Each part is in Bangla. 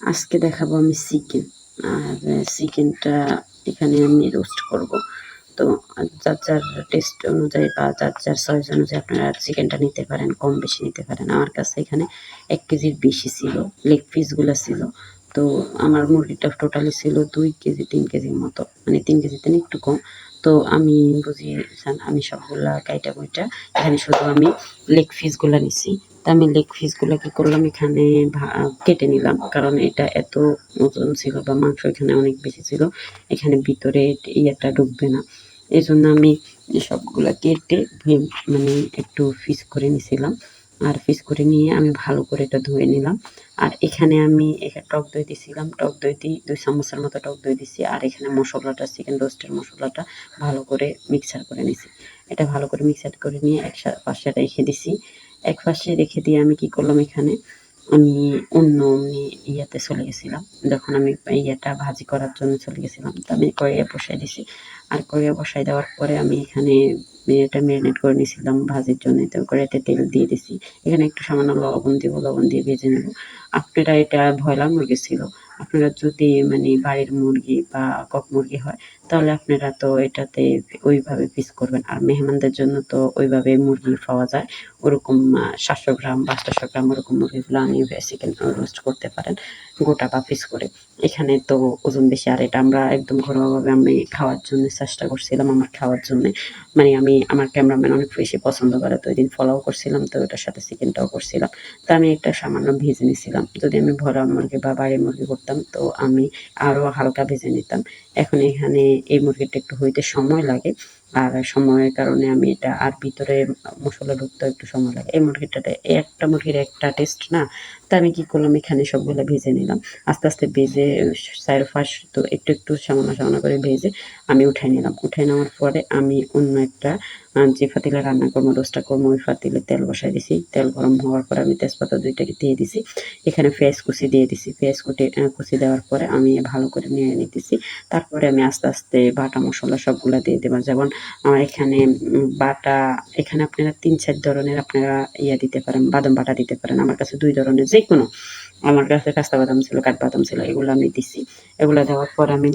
আজকে দেখাবো আমি চিকেন আর চিকেনটা এখানে আমি রোস্ট করব। তো যার যার টেস্ট অনুযায়ী বা যার যার চয়েস অনুযায়ী আপনারা চিকেনটা নিতে পারেন কম বেশি নিতে পারেন। আমার কাছে এখানে এক কেজির বেশি ছিল লেগ পিসগুলো ছিল। তো, আমার মুরগিটা টোটালি ছিল দুই কেজি, তিন কেজির মতো। মানে তিন কেজিতে একটু কম। তো, আমি বুঝি আমি সবগুলা কাইটা বইটা এখানে শুধু আমি লেগ পিসগুলো নিছি। তা আমি লেগ পিসগুলো কী করলাম, এখানে কেটে নিলাম। কারণ এটা এত ওজন ছিল বা মাংস এখানে অনেক বেশি ছিল, এখানে ভিতরে ইয়েটা ঢুকবে না। এই জন্য আমি সবগুলো কেটে মানে একটু ফিস করে নিছিলাম। আর ফিস করে নিয়ে আমি ভালো করে এটা ধুয়ে নিলাম। আর এখানে আমি এখানে টক দই দিছিলাম। টক দই দিই দুই চামচের মতো টক দই দিছি। আর এখানে মশলাটা চিকেন রোস্টের মশলাটা ভালো করে মিক্সার করে নিছি। এটা ভালো করে মিক্সার করে নিয়ে এক পাশে রেখে দিছি। এক পাশে রেখে দিয়ে আমি কি করলাম এখানে? আমি অন্য ইয়াতে চলে গেছিলাম। যখন আমি ইয়েটা ভাজি করার জন্য চলে গেছিলাম, তো আমি কড়াইয়ে বসাই দিছি। আর কড়াইয়ে বসাই দেওয়ার পরে আমি এখানে এটা ম্যারিনেট করে নিয়েছিলাম ভাজির জন্য। তো কড়াইতে তেল দিয়ে দিছি। এখানে একটু সামান্য লবণ দিব, লবণ দিয়ে ভেজে নেব। আপনারা এটা ভয়লা মুরগি ছিল আপনারা যদি মানে বাড়ির মুরগি বা কক মুরগি হয়, তাহলে আপনারা তো এটাতে ওইভাবে পিস করবেন। আর মেহমানদের জন্য তো ওইভাবে মুরগি পাওয়া যায়। ওরকম সাতশো গ্রাম বা আটশো গ্রাম ওরকম মুরগিগুলো আমি বেসিক্যালি রোস্ট করতে পারেন। গোটা বা পিস করে। এখানে তো ওজন বেশি, আর এটা আমরা একদম ঘরোয়াভাবে আমি খাওয়ার জন্য চেষ্টা করছিলাম আমার খাওয়ার জন্য। মানে আমি, আমার ক্যামেরাম্যান অনেক বেশি পছন্দ করে, তো ওই দিন ফলোও করছিলাম, তো ওটার সাথে চিকেনটাও করছিলাম। তো আমি একটা সামান্য ভেজে নিয়েছিলাম যদি আমি ভরা মুরগি বা বাড়ির মুরগি করতাম, তো আমি আরও হালকা ভেজে নিতাম। এখন এখানে এই মুরগিটা একটু হইতে সময় লাগে। আর সময়ের কারণে আমি এটা আর ভিতরে মশলা ঢুকতে একটু সময় লাগে। এই মুরগিটাতে একটা মুরগির একটা টেস্ট না, তা আমি কি করলাম? এখানে সবগুলো ভেজে নিলাম। আস্তে আস্তে ভেজে সাইড ফার্স্ট তো একটু একটু সামনা সামনা করে ভেজে আমি উঠাই নিলাম। উঠে নেওয়ার পরে আমি অন্য একটা যে ফাতিলে রান্না করব, রোস্টটা করব, ওই ফাতিলে তেল বসাই দিছি। তেল গরম হওয়ার পরে আমি তেজপাতা দুইটাকে দিয়ে দিছি। এখানে পেঁয়াজ কুচি দিয়ে দিছি। পেঁয়াজ কুটি কুচি দেওয়ার পরে আমি ভালো করে নিয়ে নিতেছি। তারপরে আমি আস্তে আস্তে বাটা মশলা সবগুলো দিয়ে দেবো। যেমন আমার এখানে বাটা, এখানে আপনারা তিন চার ধরনের আপনারা ইয়া দিতে পারেন, বাদাম বাটা দিতে পারেন। আমার কাছে দুই ধরনের যে কোনো আমার কাছে কাঁচা বাদাম ছিল, কাঠ বাদাম ছিল, এগুলো আমি দিছি। এগুলো দেওয়ার পর আমি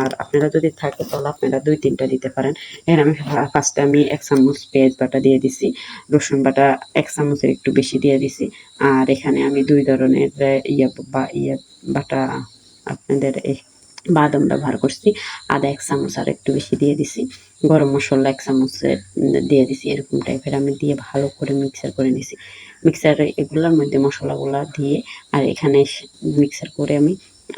আর আপনারা যদি থাকে তাহলে আপনারা দুই তিনটা দিতে পারেন। এখানে আমি ফার্স্টে আমি এক চামচ পেঁয়াজ বাটা দিয়ে দিছি, রসুন বাটা এক চামচের একটু বেশি দিয়ে দিছি, আর এখানে আমি দুই ধরনের ইয়া বা ইয়া বাটা আপনাদের বাদাম ব্যবহার করছি। আদা এক চামচ আর একটু বেশি দিয়ে দিছি। গরম মশলা এক চামচের দিয়ে দিছি, এরকম টাইপের আমি দিয়ে ভালো করে মিক্সার করে নিছি। মিক্সারে এগুলোর মধ্যে মশলাগুলো দিয়ে আর এখানে মিক্সার করে আমি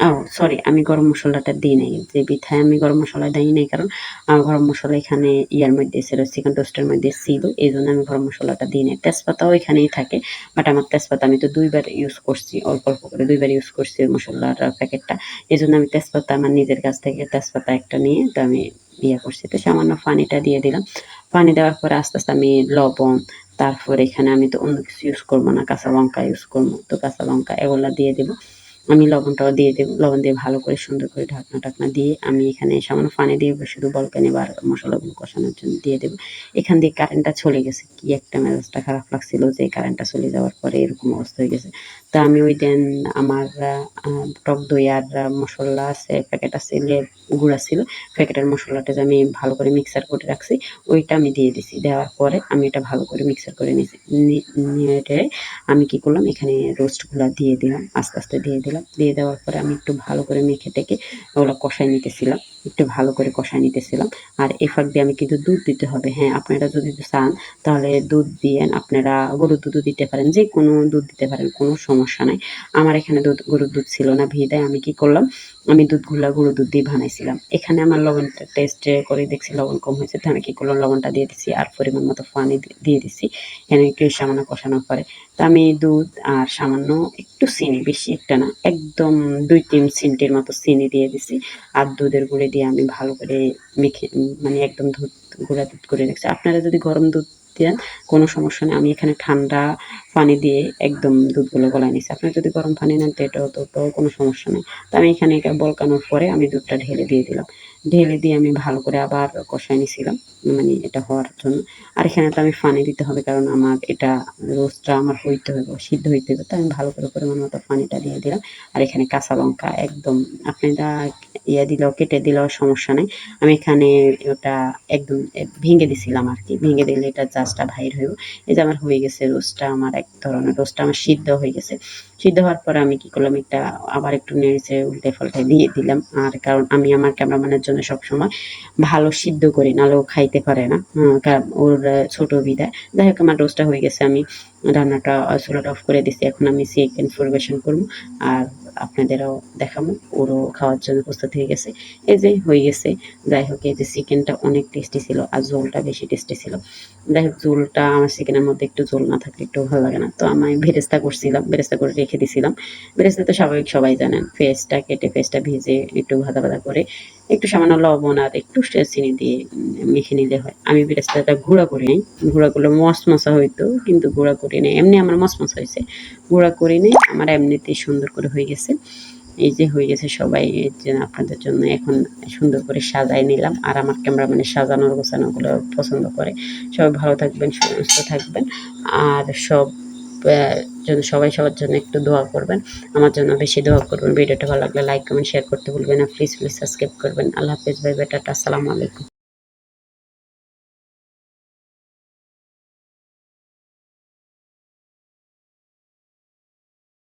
ও সরি আমি গরম মশলাটা দিই নাই। যে বিথায় আমি গরম মশলা দিই নাই, কারণ আমার গরম মশলা এখানে ইয়ার মধ্যে ছিল চিকেন টোস্টের মধ্যে ছিল, এই জন্য আমি গরম মশলাটা দিই নাই। তেজপাতাও এখানেই থাকে বাট আমার তেজপাতা আমি তো দুইবার ইউজ করছি, অল্প অল্প করে দুইবার ইউজ করছি ওই মশলার প্যাকেটটা। এই জন্য আমি তেজপাতা আমার নিজের কাছ থেকে তেজপাতা একটা নিয়ে তো আমি ইয়ে করছি। তো সামান্য পানিটা দিয়ে দিলাম। পানি দেওয়ার পরে আস্তে আস্তে আমি লবণ, তারপর এখানে আমি তো অন্য কিছু ইউজ করব না, কাঁচা লঙ্কা ইউজ করব, তো কাঁচা লঙ্কা এগুলা দিয়ে দেবো। আমি লবণটাও দিয়ে দেবো, লবণ দিয়ে ভালো করে সুন্দর করে ঢাকনা টাকনা দিয়ে আমি এখানে সামান্য পানি দিয়ে শুধু বলকানি বা মশলাগুলো কষানোর জন্য দিয়ে দেবো। এখান দিয়ে কারেন্টটা চলে গেছে, কি একটা মেজাজটা খারাপ লাগছিল যে কারেন্টটা চলে যাওয়ার পরে এরকম অবস্থা হয়ে গেছে। তা আমি ওই দেন আমার টক দই আর মশলা আছে প্যাকেট আছে গুঁড়া ছিল প্যাকেটের মশলাটা যে আমি ভালো করে মিক্সার করে রাখছি, ওইটা আমি দিয়ে দিছি। দেওয়ার পরে আমি এটা ভালো করে মিক্সার করে নিয়েছি নিয়ে আমি কি করলাম, এখানে রোস্টগুলো দিয়ে দিলাম, আস্তে আস্তে দিয়ে দিলাম। দিয়ে দেওয়ার পরে আমি একটু ভালো করে মেখে টেকে ওগুলো কষাই নিতেছিলাম, একটু ভালো করে কষাই নিতেছিলাম। আর এ ফাঁক দিয়ে আমি কিন্তু দুধ দিতে হবে। হ্যাঁ আপনারা যদি চান, তাহলে দুধ দিয়ে আপনারা গরুর দুধও দিতে পারেন যে কোনো দুধ দিতে পারেন, কোনো সমস্যা নাই। আমার এখানে দুধ, গরুর দুধ ছিল না, ভিদায় আমি কি করলাম? আমি দুধগুলা গরুর দুধ দিয়ে বানাইছিলাম। এখানে আমার লবণটা টেস্ট করে দেখছি, লবণ কম হয়েছে তো আমি কি করলাম? লবণটা দিয়ে দিছি, আর পরিমাণ মতো পানি দিয়ে দিছি। এখানে একটু সামান্য কষানোর পরে। তো আমি দুধ আর সামান্য একটু চিনি, বেশি একটা না, একদম দুই তিন সিন্টির মতো চিনি দিয়ে দিছি। আর দুধের গুঁড়ে দিয়ে আমি ভালো করে মেখে মানে একদম দুধ গুঁড়া দুধ করে রেখেছি। আপনারা যদি গরম দুধ দেন, কোনো সমস্যা নেই। আমি এখানে ঠান্ডা পানি দিয়ে একদম দুধগুলো গলায় নিয়েছি আপনার যদি গরম পানি নেন, তো এটাও তো কোনো সমস্যা নেই। তো আমি এখানে বলকানোর পরে আমি দুধটা ঢেলে দিয়ে দিলাম। ঢেলে দিয়ে আমি ভালো করে আবার কষায় নিয়েছিলাম মানে এটা হওয়ার জন্য। আর এখানে তো আমি পানি দিতে হবে, কারণ আমার এটা রোস্টটা আমার হইতে হবে সিদ্ধ হইতে হবে তো আমি ভালো করে পরিমাণ মতো পানিটা দিয়ে দিলাম। আর এখানে কাঁচা লঙ্কা একদম, আপনি আপনারা ইয়ে দিলেও কেটে দিলেও সমস্যা নেই। আমি এখানে ওটা একদম ভেঙে দিছিলাম আর কি। ভেঙে দিলে এটা জাস্টটা ভাইর হইব। এই যে আমার হয়ে গেছে রোস্টটা, আমার এক ধরনের রোস্টটা আমার সিদ্ধ হয়ে গেছে। সিদ্ধ হওয়ার পরে আমি কি করলাম, একটা আবার একটু নেড়েছে উল্টে পাল্টে দিয়ে দিলাম। আর কারণ আমি আমার ক্যামেরাম্যানের জন্য সবসময় ভালো সিদ্ধ করি, নাহলে ও খাইতে পারে না। ওর ছোট বিদায়। যাই হোক, আমার রোজটা হয়ে গেছে। আমি রান্নাটা চুলাটা অফ করে দিছি। এখন আমি চিকেন পরিবেশন করব আর আপনাদেরও দেখাবো। ওরও খাওয়ার জন্য প্রস্তুত হয়ে গেছে। এই যে হয়ে গেছে। যাই হোক, এই যে চিকেনটা অনেক টেস্টি ছিল আর ঝোলটা বেশি টেস্টি ছিল। যাই হোক, ঝোলটা আমার চিকেনের মধ্যে একটু ঝোল না থাকলে একটু ভালো লাগে না। তো আমি বেরেস্তা করছিলাম বেরেস্তা করে রেখে দিছিলাম। বেরেস্তা তো স্বাভাবিক, সবাই জানেন। পেস্টটা কেটে পেস্টটা ভেজে একটু ভাজা ভাজা করে একটু সামান্য লবণ আর একটু চিনি দিয়ে মেখে নিলে হয়। আমি বেরেস্তাটা গুঁড়া করে নিই। গুঁড়া করলে মশমশা হইতো, কিন্তু গুঁড়া করে নিই। এমনি আমার মশমশা হয়েছে। গুঁড়া করে নিই, আমার এমনিতেই সুন্দর করে হয়ে গেছে। এই যে হয়ে গেছে সবাই আপনাদের জন্য এখন সুন্দর করে সাজাই নিলাম। আর আমার ক্যামেরাম্যানের সাজানোর, গোছানোগুলো পছন্দ করে। সবাই ভালো থাকবেন, সুস্থ থাকবেন। আর সব জন্য সবাই সবার জন্য একটু দোয়া করবেন, আমার জন্য বেশি দোয়া করবেন। ভিডিওটা ভালো লাগলে লাইক কমেন্ট শেয়ার করতে ভুলবেন না। প্লিজ প্লিজ সাবস্ক্রাইব করবেন। আল্লাহ হাফেজ। ভাই বেটাটা আসসালামু আলাইকুম।